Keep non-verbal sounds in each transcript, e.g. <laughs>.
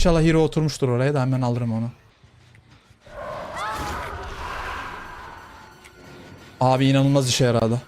İnşallah hero oturmuştur oraya da hemen alırım onu. Abi inanılmaz işe yaradı.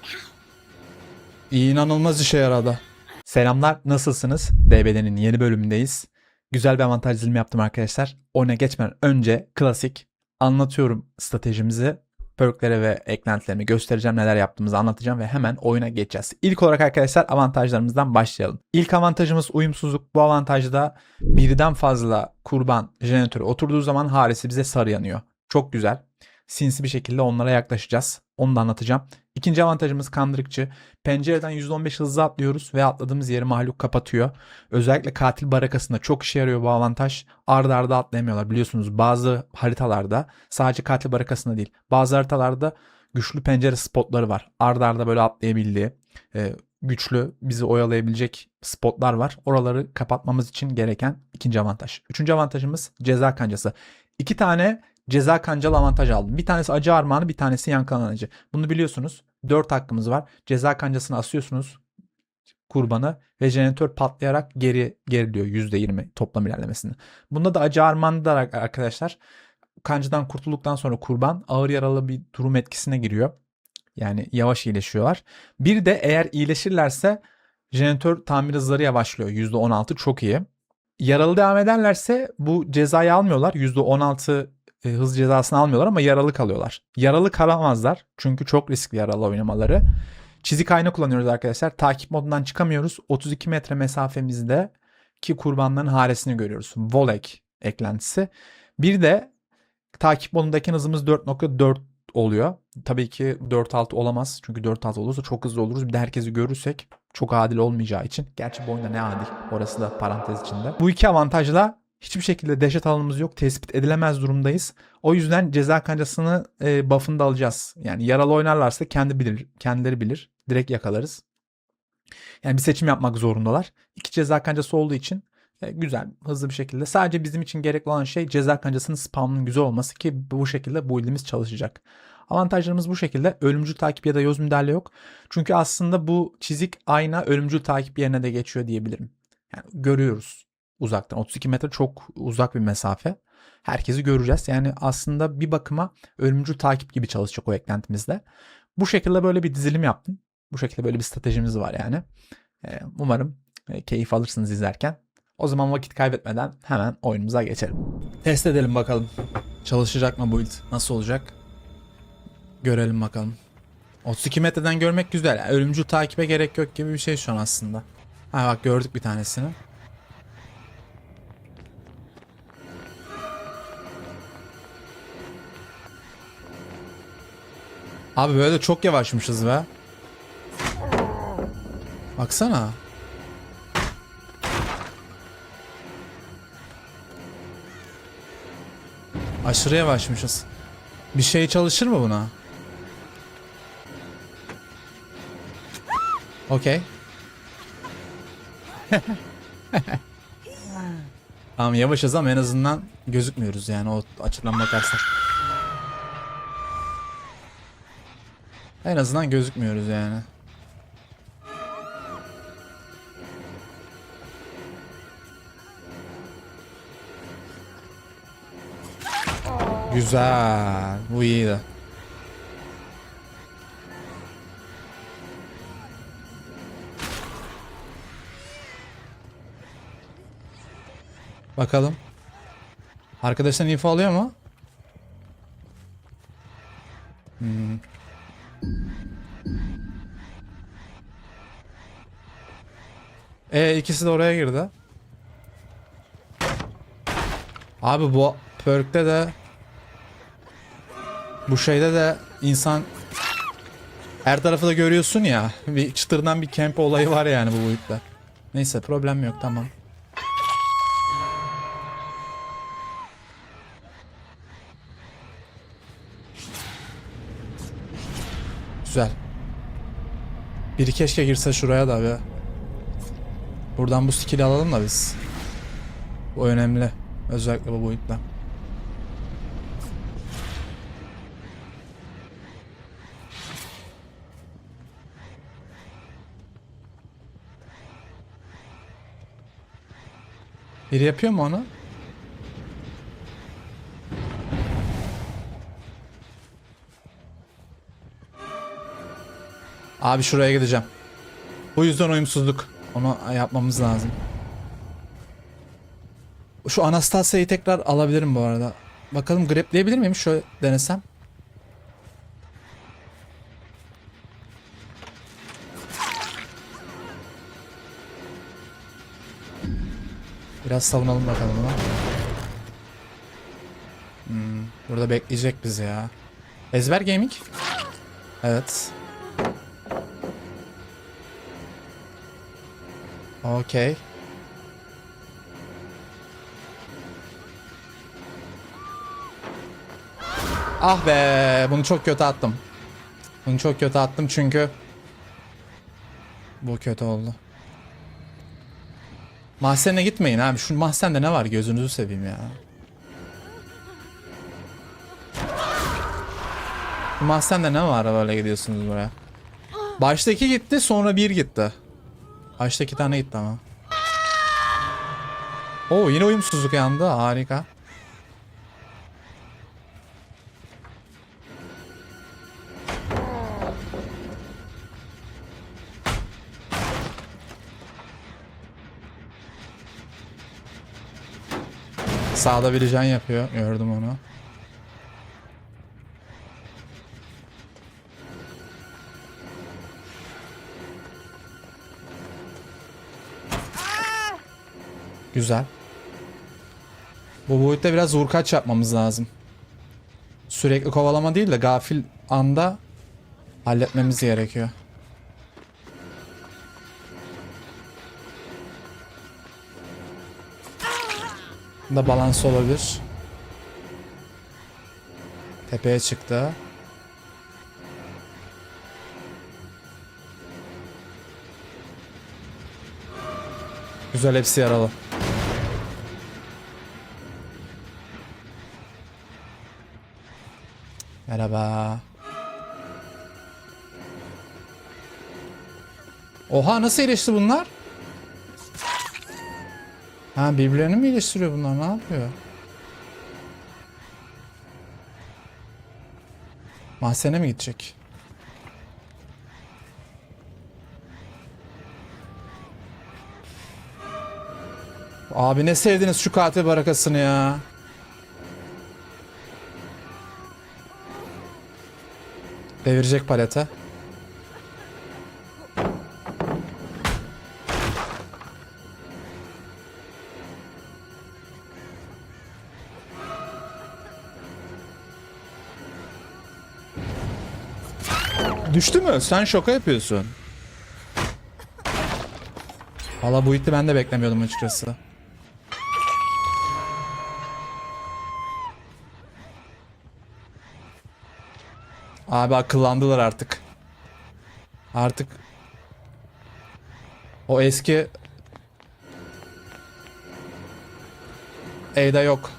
İnanılmaz işe yaradı. Selamlar nasılsınız? DBD'nin yeni bölümündeyiz. Güzel bir avantaj dizilimi yaptım arkadaşlar. Oyuna geçmeden önce klasik anlatıyorum stratejimizi. Perklere ve eklentilerimi göstereceğim neler yaptığımızı anlatacağım ve hemen oyuna geçeceğiz. İlk olarak arkadaşlar avantajlarımızdan başlayalım. İlk avantajımız uyumsuzluk. Bu avantajda birden fazla kurban jeneratörü oturduğu zaman harisi bize sarı yanıyor. Çok güzel. Sinsi bir şekilde onlara yaklaşacağız. Onu da anlatacağım. İkinci avantajımız kandırıkçı. Pencereden %15 hızlı atlıyoruz ve atladığımız yeri mahluk kapatıyor. Özellikle katil barakasında çok işe yarıyor bu avantaj. Arda arda atlayamıyorlar. Biliyorsunuz bazı haritalarda sadece katil barakasında değil. Bazı haritalarda güçlü pencere spotları var. Arda arda böyle atlayabildiği, e, güçlü bizi oyalayabilecek spotlar var. Oraları kapatmamız için gereken ikinci avantaj. Üçüncü avantajımız ceza kancası. İki tane ceza kancalı avantaj aldım. Bir tanesi acı armağanı, bir tanesi yankılanıcı. Bunu biliyorsunuz. 4 hakkımız var. Ceza kancasını asıyorsunuz kurbanı ve jeneratör patlayarak geri geriliyor %20 toplam ilerlemesini. Bunda da acı armağanı da arkadaşlar kancadan kurtulduktan sonra kurban ağır yaralı bir durum etkisine giriyor. Yani yavaş iyileşiyorlar. Bir de eğer iyileşirlerse jeneratör tamir hızları yavaşlıyor. %16 çok iyi. Yaralı devam ederlerse bu cezayı almıyorlar. %16 e, hız cezasını almıyorlar ama yaralı kalıyorlar. Yaralı kalamazlar çünkü çok riskli yaralı oynamaları. Çizik ayna kullanıyoruz arkadaşlar. Takip modundan çıkamıyoruz. 32 metre mesafemizde ki kurbanların haresini görüyoruz. Volek eklentisi. Bir de takip modundaki hızımız 4.4 oluyor. Tabii ki 4.6 olamaz. Çünkü 4.6 olursa çok hızlı oluruz. Bir de herkesi görürsek çok adil olmayacağı için. Gerçi bu oyunda ne adil. Orası da parantez içinde. Bu iki avantajla hiçbir şekilde dehşet alanımız yok. Tespit edilemez durumdayız. O yüzden ceza kancasını e, buff'ını da alacağız. Yani yaralı oynarlarsa kendi bilir, kendileri bilir. Direkt yakalarız. Yani bir seçim yapmak zorundalar. İki ceza kancası olduğu için e, güzel, hızlı bir şekilde. Sadece bizim için gerekli olan şey ceza kancasının spamının güzel olması ki bu şekilde bu build'imiz çalışacak. Avantajlarımız bu şekilde. Ölümcül takip ya da yoz müdahale yok. Çünkü aslında bu çizik ayna ölümcül takip yerine de geçiyor diyebilirim. Yani görüyoruz uzaktan. 32 metre çok uzak bir mesafe. Herkesi göreceğiz. Yani aslında bir bakıma ölümcül takip gibi çalışacak o eklentimizde. Bu şekilde böyle bir dizilim yaptım. Bu şekilde böyle bir stratejimiz var yani. Ee, umarım e, keyif alırsınız izlerken. O zaman vakit kaybetmeden hemen oyunumuza geçelim. Test edelim bakalım. Çalışacak mı bu build? Nasıl olacak? Görelim bakalım. 32 metreden görmek güzel. Ölümcül takibe gerek yok gibi bir şey şu an aslında. Ha bak gördük bir tanesini. Abi böyle çok yavaşmışız be. Baksana. Aşırı yavaşmışız. Bir şey çalışır mı buna? Okey. <laughs> tamam yavaşız ama en azından gözükmüyoruz yani o açıdan bakarsak. En azından gözükmüyoruz yani. Güzel. Bu iyiydi. Bakalım. Arkadaşlar info alıyor mu? E ikisi de oraya girdi. Abi bu perk'te de bu şeyde de insan her tarafı da görüyorsun ya. Bir çıtırdan bir camp olayı var yani bu boyutta. Neyse problem yok tamam. Güzel. Biri keşke girse şuraya da abi. Buradan bu skill'i alalım da biz. Bu önemli. Özellikle bu boyutta. Biri yapıyor mu onu? Abi şuraya gideceğim. Bu yüzden uyumsuzluk. Onu yapmamız lazım. Şu Anastasia'yı tekrar alabilirim bu arada. Bakalım grepleyebilir miyim? Şöyle denesem. Biraz savunalım bakalım ona. Hmm, burada bekleyecek bizi ya. Ezber Gaming. Evet. Okey. Ah be, bunu çok kötü attım. Bunu çok kötü attım çünkü bu kötü oldu. Mahzene gitmeyin abi. Şu mahzende ne var gözünüzü seveyim ya. Mahzende ne var böyle gidiyorsunuz buraya? Baştaki gitti sonra bir gitti. Başta iki tane gitti ama. Oo yine uyumsuzluk yandı harika. Sağda bir can yapıyor. Gördüm onu. Güzel. Bu boyutta biraz vurkaç yapmamız lazım. Sürekli kovalama değil de gafil anda halletmemiz gerekiyor. da balans olabilir. Tepeye çıktı. Güzel hepsi yaralı. Merhaba. Oha nasıl iyileşti bunlar? Ha birbirlerini mi iyileştiriyor bunlar? Ne yapıyor? Mahzene mi gidecek? Abi ne sevdiniz şu katil barakasını ya. Devirecek palete. Düştü mü? Sen şoka yapıyorsun. Valla bu itti ben de beklemiyordum açıkçası. Abi akıllandılar artık. Artık o eski Ada yok.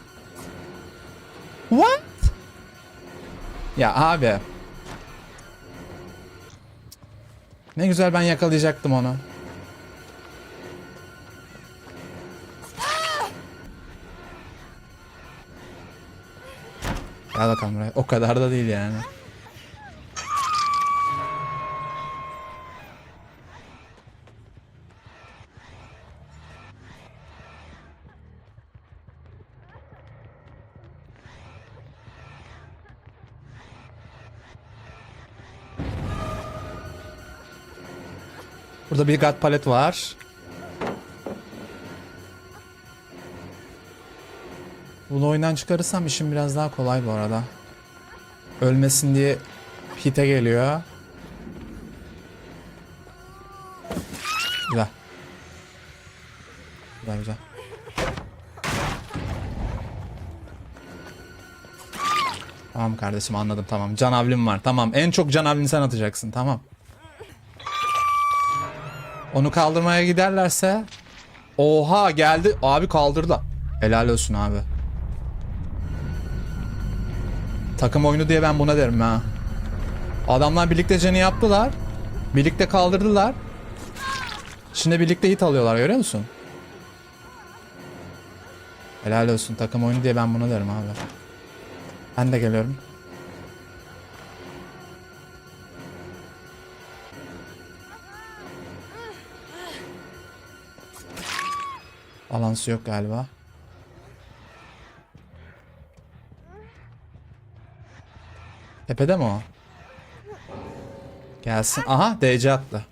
What? Ya abi. Ne güzel ben yakalayacaktım onu. Gel bakalım buraya. O kadar da değil yani. Burada bir god palet var. Bunu oyundan çıkarırsam işim biraz daha kolay bu arada. Ölmesin diye hite geliyor. Güzel. Güzel güzel. Tamam kardeşim anladım tamam. Can avlim var tamam. En çok can avlini sen atacaksın tamam. Onu kaldırmaya giderlerse Oha geldi. Abi kaldırdı. Helal olsun abi. Takım oyunu diye ben buna derim ha. Adamlar birlikte canı yaptılar. Birlikte kaldırdılar. Şimdi birlikte hit alıyorlar görüyor musun? Helal olsun takım oyunu diye ben buna derim abi. Ben de geliyorum. Balansı yok galiba. Tepede mi o? Gelsin. Aha DC attı.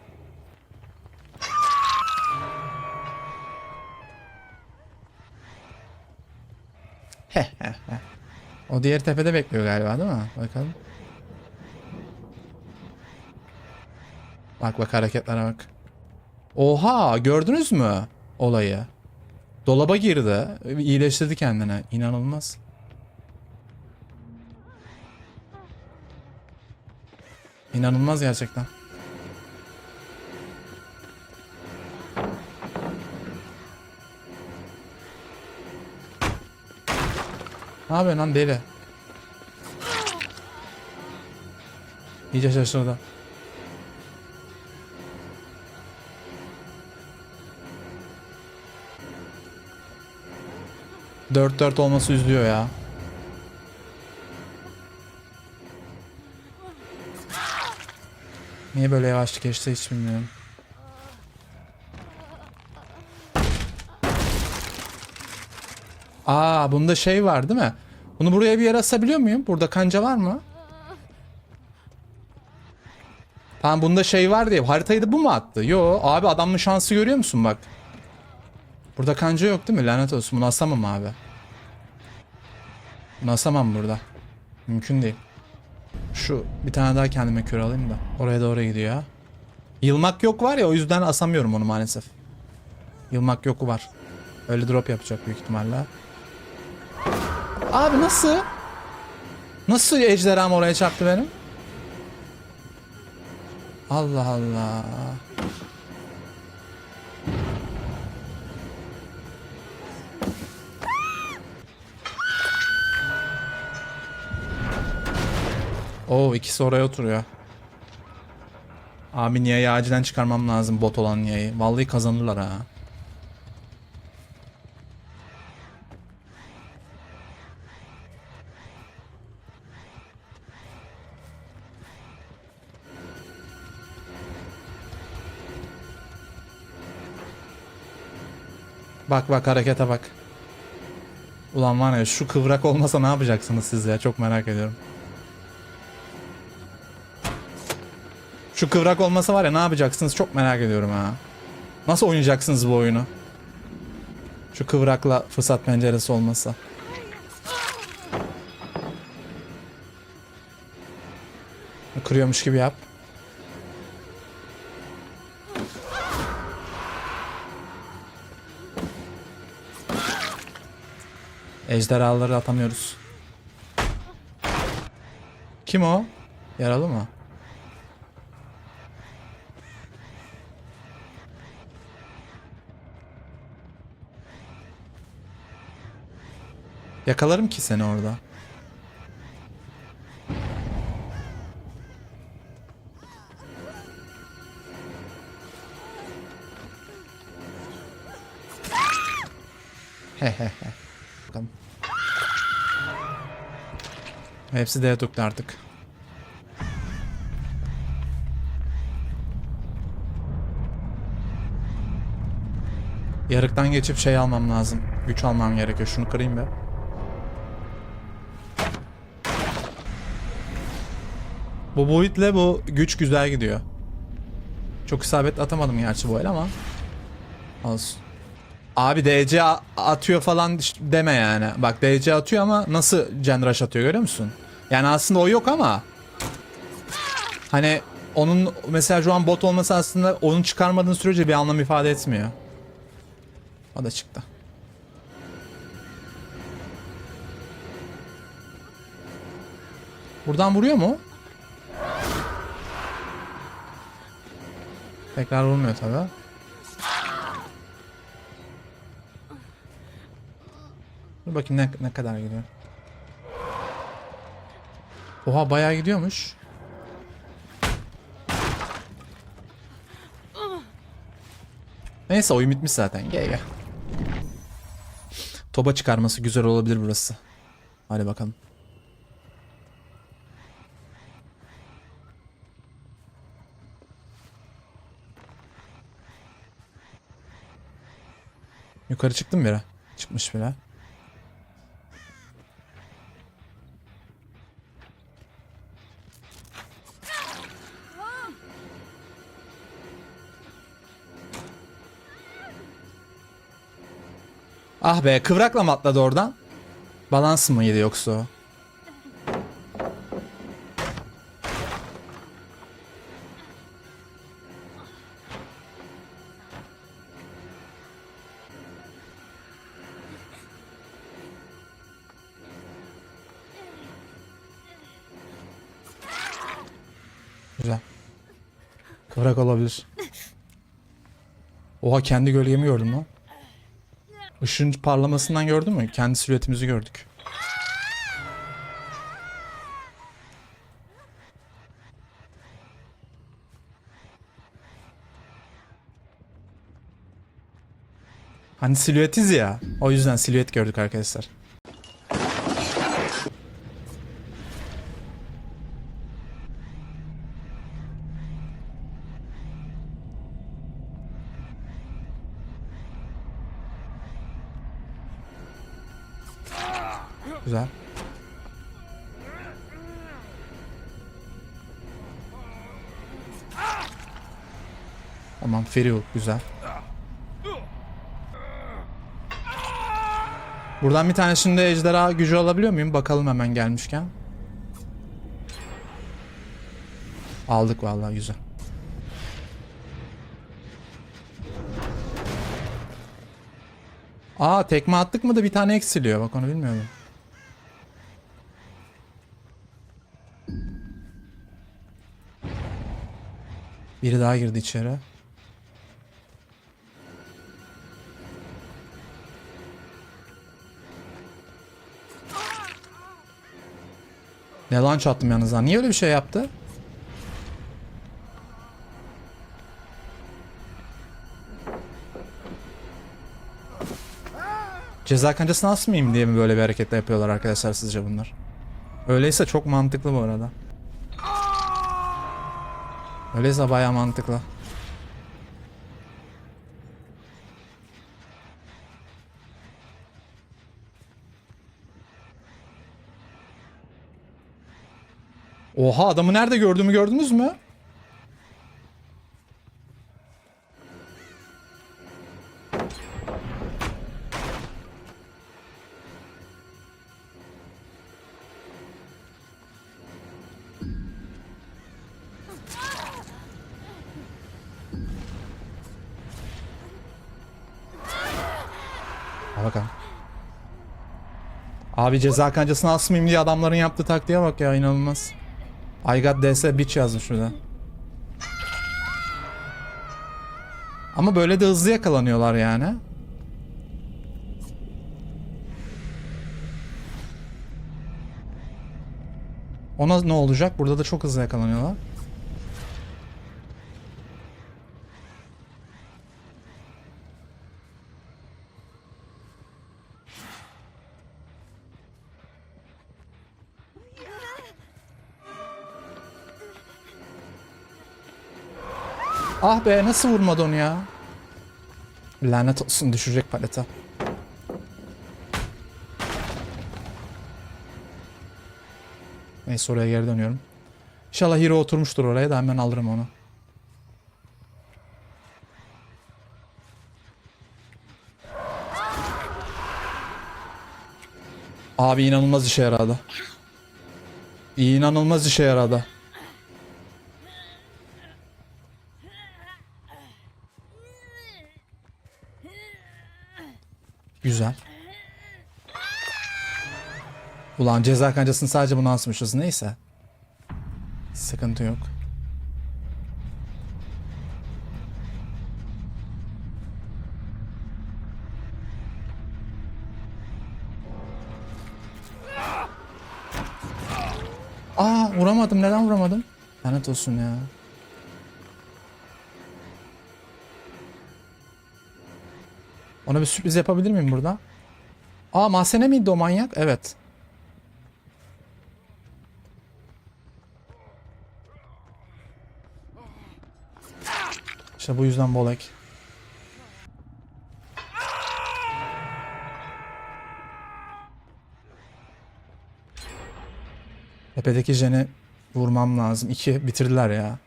O diğer tepede bekliyor galiba değil mi? Bakalım. Bak bak hareketlere bak. Oha gördünüz mü olayı? Dolaba girdi. iyileştirdi kendine. İnanılmaz. İnanılmaz gerçekten. Ne yapıyorsun lan deli? İyice şaşırdı. Dört dört olması üzüyor ya. Niye böyle yavaş geçti hiç bilmiyorum. Aa bunda şey var değil mi? Bunu buraya bir yere asabiliyor muyum? Burada kanca var mı? Tamam bunda şey var diye. Haritayı da bu mu attı? Yo abi adamın şansı görüyor musun bak. Burada kanca yok değil mi? Lanet olsun bunu asamam abi. Bunu asamam burada. Mümkün değil. Şu bir tane daha kendime kür alayım da. Oraya doğru gidiyor. Yılmak yok var ya o yüzden asamıyorum onu maalesef. Yılmak yoku var. Öyle drop yapacak büyük ihtimalle. Abi nasıl? Nasıl ejderham oraya çarptı benim? Allah Allah. Oo ikisi oraya oturuyor. Abi Nia'yı acilen çıkarmam lazım bot olan Nia'yı. Vallahi kazanırlar ha. Bak bak harekete bak. Ulan var ya şu kıvrak olmasa ne yapacaksınız siz ya çok merak ediyorum. Şu kıvrak olmasa var ya ne yapacaksınız çok merak ediyorum ha. Nasıl oynayacaksınız bu oyunu? Şu kıvrakla fırsat penceresi olmasa. Kırıyormuş gibi yap. Ejderhaları atamıyoruz. Kim o? Yaralı mı? Yakalarım ki seni orada. Bakalım. Hepsi deadlock'ta artık. Yarıktan geçip şey almam lazım. Güç almam gerekiyor. Şunu kırayım be. Bu boyutla bu güç güzel gidiyor. Çok isabet atamadım gerçi bu el ama. Olsun. Abi DC atıyor falan deme yani. Bak DC atıyor ama nasıl Rush atıyor görüyor musun? Yani aslında o yok ama. Hani onun mesela şu an bot olması aslında onun çıkarmadığın sürece bir anlam ifade etmiyor. O da çıktı. Buradan vuruyor mu? Tekrar vurmuyor tabi. Dur bakayım ne, ne kadar gidiyor. Oha bayağı gidiyormuş. Neyse oyun bitmiş zaten. Gel gel. Toba çıkarması güzel olabilir burası. Hadi bakalım. Yukarı çıktım bile. Çıkmış bile. Ah be kıvrakla mı atladı oradan? Balans mı yedi yoksa o? Oha kendi gölgemi gördüm lan. Işığın parlamasından gördün mü? Kendi silüetimizi gördük. Hani silüetiz ya. O yüzden silüet gördük arkadaşlar. Feriu güzel. Buradan bir tanesinde ejderha gücü alabiliyor muyum? Bakalım hemen gelmişken. Aldık vallahi güzel. Aa tekme attık mı da bir tane eksiliyor. Bak onu bilmiyordum. Biri daha girdi içeri. Ne launch attım yalnız ha. Niye öyle bir şey yaptı? Ceza kancasını asmayayım diye mi böyle bir hareketle yapıyorlar arkadaşlar sizce bunlar? Öyleyse çok mantıklı bu arada. Öyleyse bayağı mantıklı. Oha adamı nerede gördüğümü gördünüz mü? Bakalım. Abi ceza kancasını asmayayım diye adamların yaptığı taktiğe bak ya inanılmaz. I got DS bitch yazmış şurada. Ama böyle de hızlı yakalanıyorlar yani. Ona ne olacak? Burada da çok hızlı yakalanıyorlar. Ah be nasıl vurmadı onu ya? Lanet olsun düşecek palete. Neyse oraya geri dönüyorum. İnşallah hero oturmuştur oraya da hemen alırım onu. Abi inanılmaz işe yaradı. İnanılmaz işe yaradı. Ulan ceza kancasını sadece buna asmışız. Neyse. Sıkıntı yok. Aa vuramadım. Neden vuramadım? Lanet olsun ya. Ona bir sürpriz yapabilir miyim burada? Aa mahzene miydi o manyak? Evet. İşte bu yüzden Bolek. Tepedeki jeni vurmam lazım. İki bitirdiler ya.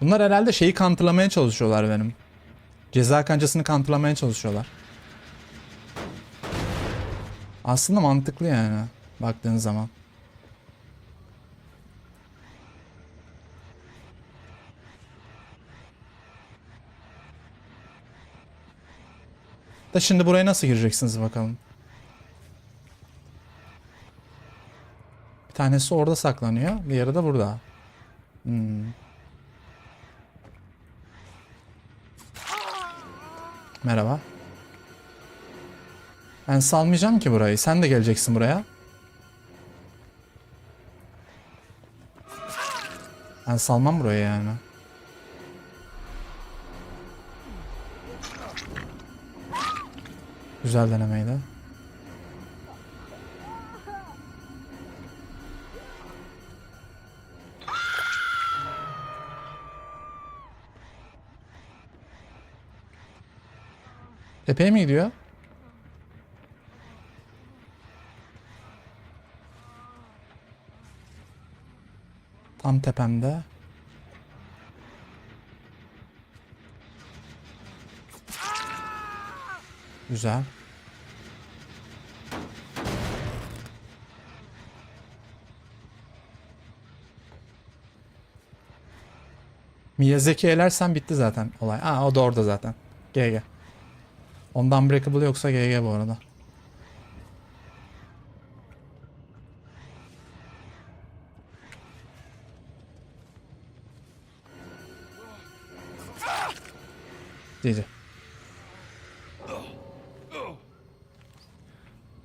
Bunlar herhalde şeyi kantılamaya çalışıyorlar benim. Ceza kancasını kantılamaya çalışıyorlar. Aslında mantıklı yani baktığın zaman. Da şimdi buraya nasıl gireceksiniz bakalım. Bir tanesi orada saklanıyor. Diğeri de burada. Hmm. Merhaba. Ben salmayacağım ki burayı. Sen de geleceksin buraya. Ben salmam burayı yani. Güzel denemeydi. Tepeye mi gidiyor? Tam tepemde. Güzel. Miyazaki elersen bitti zaten olay. Aa o da orada zaten. GG. Ondan breakable yoksa GG bu arada. GG.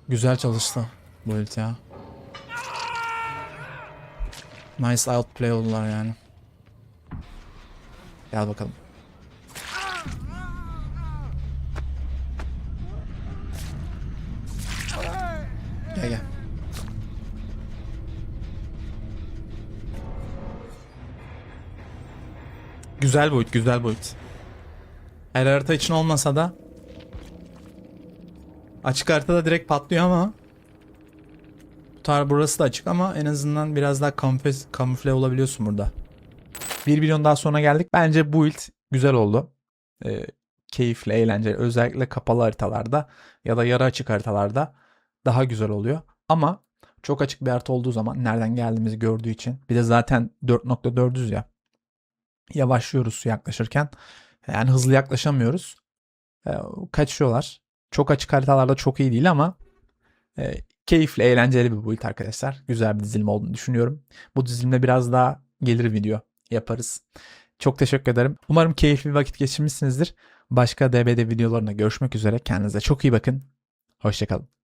Güzel çalıştı bu ult ya. Nice outplay oldular yani. Gel bakalım. Gel gel. Güzel boyut, güzel boyut. Her harita için olmasa da açık haritada direkt patlıyor ama tar burası da açık ama en azından biraz daha kamufle, kamufle olabiliyorsun burada. 1 milyon daha sonra geldik. Bence bu build güzel oldu. Ee, keyifli, eğlenceli. Özellikle kapalı haritalarda ya da yarı açık haritalarda daha güzel oluyor. Ama çok açık bir harita olduğu zaman nereden geldiğimizi gördüğü için bir de zaten 4.400 ya yavaşlıyoruz yaklaşırken. Yani hızlı yaklaşamıyoruz. Ee, kaçıyorlar. Çok açık haritalarda çok iyi değil ama e, keyifli, eğlenceli bir build arkadaşlar. Güzel bir dizilim olduğunu düşünüyorum. Bu dizilimde biraz daha gelir video yaparız. Çok teşekkür ederim. Umarım keyifli bir vakit geçirmişsinizdir. Başka DBD videolarına görüşmek üzere. Kendinize çok iyi bakın. Hoşçakalın.